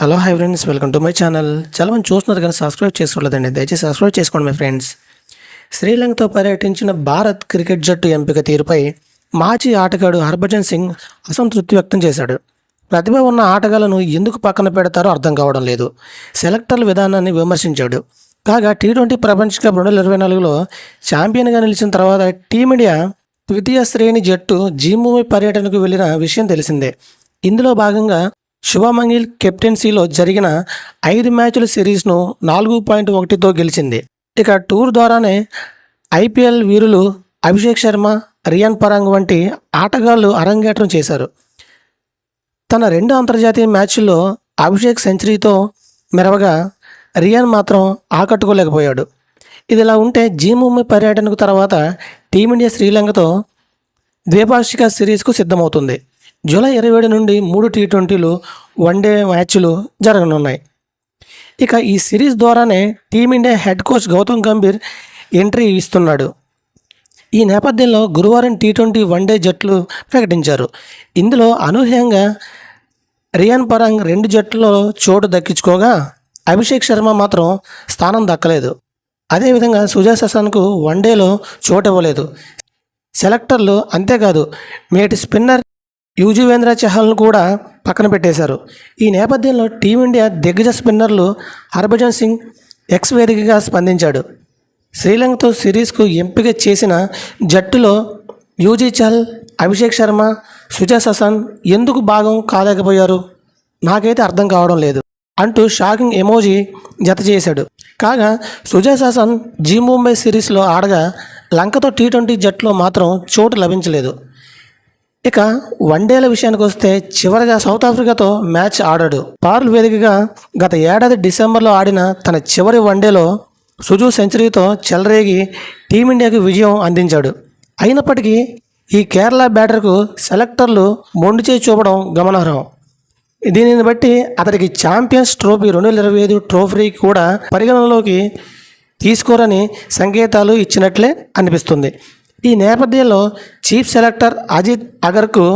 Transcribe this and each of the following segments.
Hello hi friends welcome to my channel చాలా మంది చూస్తున్నారు కానీ సబ్స్క్రైబ్ చేసుకోలేదండి దయచేసి సబ్స్క్రైబ్ చేసుకోండి మై ఫ్రెండ్స్ శ్రీలంకతో పర్యటించిన భారత్ క్రికెట్ జట్టు ఎంపిక తీరుపై మాజీ ఆటగాడు హర్భజన్ సింగ్ అసంతృప్తి వ్యక్తం చేశాడు. ప్రతిభ ఉన్న ఆటగాళ్ళను ఎందుకు పక్కన పెడతారో అర్థం కావడం లేదు. సెలెక్టర్ల విధానాన్ని విమర్శించాడు. కాగా టీ ట్వంటీ ప్రపంచ కప్ రెండు వేల ఇరవై నాలుగులో ఛాంపియన్గా నిలిచిన తర్వాత టీమిండియా ద్వితీయ శ్రేణి జట్టు జీమూమి పర్యటనకు వెళ్ళిన విషయం తెలిసిందే. ఇందులో భాగంగా శుభమంగిల్ కెప్టెన్సీలో జరిగిన ఐదు మ్యాచ్ల సిరీస్ను నాలుగు పాయింట్ ఒకటితో గెలిచింది. ఇక టూర్ ద్వారానే ఐపీఎల్ వీరులు అభిషేక్ శర్మ రియాన్ పరాంగ్ వంటి ఆటగాళ్ళు అరంగేట్రం చేశారు. తన రెండు అంతర్జాతీయ మ్యాచ్ల్లో అభిషేక్ సెంచరీతో మెరవగా రియాన్ మాత్రం ఆకట్టుకోలేకపోయాడు. ఇదిలా ఉంటే జీ ముంబై పర్యటనకు తర్వాత టీమిండియా శ్రీలంకతో ద్వైపాక్షిక సిరీస్కు సిద్ధమవుతుంది. జూలై ఇరవై ఏడు నుండి మూడు టీ ట్వంటీలు వన్డే మ్యాచ్లు జరగనున్నాయి. ఇక ఈ సిరీస్ ద్వారానే Team India head coach Gautam Gambhir entry ఇస్తున్నాడు. ఈ నేపథ్యంలో గురువారం టీ ట్వంటీ వన్డే జట్లు ప్రకటించారు. ఇందులో అనూహ్యంగా రియాన్ పరాంగ్ రెండు జట్లలో చోటు దక్కించుకోగా అభిషేక్ శర్మ మాత్రం స్థానం దక్కలేదు. అదేవిధంగా సుజా ససాన్కు వన్డేలో చోటు ఇవ్వలేదు. సెలెక్టర్లు అంతేకాదు మేటి స్పిన్నర్ యుజువేంద్ర చహల్ను కూడా పక్కన పెట్టేశారు. ఈ నేపథ్యంలో టీమిండియా దిగ్గజ స్పిన్నర్లు హర్భజన్ సింగ్ ఎక్స్ వేదికగా స్పందించాడు. శ్రీలంకతో సిరీస్కు ఎంపిక చేసిన జట్టులో యూజీ చహల్ అభిషేక్ శర్మ సుజా ససాన్ ఎందుకు భాగం కాలేకపోయారు? నాకైతే అర్థం కావడం లేదు అంటూ షాకింగ్ ఎమోజీ జత చేశాడు. కాగా సుజా ససాన్ జీ ముంబై సిరీస్లో ఆడగా లంకతో టీ ట్వంటీ జట్టులో మాత్రం చోటు లభించలేదు. ఇక వన్డేల విషయానికి వస్తే చివరిగా సౌత్ ఆఫ్రికాతో మ్యాచ్ ఆడాడు. పార్ల్ వేదికగా గత ఏడాది డిసెంబర్లో ఆడిన తన చివరి వన్డేలో సుజు సెంచరీతో చెలరేగి టీమిండియాకు విజయం అందించాడు. అయినప్పటికీ ఈ కేరళ బ్యాటర్కు సెలెక్టర్లు మొండి చేయి చూపడం గమనార్హం. దీనిని బట్టి అతడికి ఛాంపియన్స్ ట్రోఫీ రెండు వేల ఇరవై ఐదు ట్రోఫీ కూడా పరిగణనలోకి తీసుకోరని సంకేతాలు ఇచ్చినట్లే అనిపిస్తుంది. ఈ నేపథ్యంలో చీఫ్ సెలెక్టర్ అజిత్ అగర్కు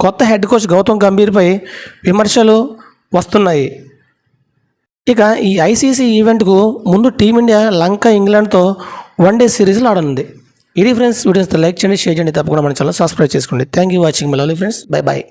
కొత్త హెడ్ కోచ్ గౌతమ్ గంభీర్పై విమర్శలు వస్తున్నాయి. ఇక ఈ ఐసీసీ ఈవెంట్కు ముందు టీమిండియా లంక ఇంగ్లాండ్తో వన్డే సిరీస్లో ఆడనుంది. ఇది ఫ్రెండ్స్ వీడియోస్ లైక్ చేయండి షేర్ చేయండి తప్పకుండా మన ఛానల్ సబ్స్క్రైబ్ చేసుకోండి. Thank you watching my friends. Bye bye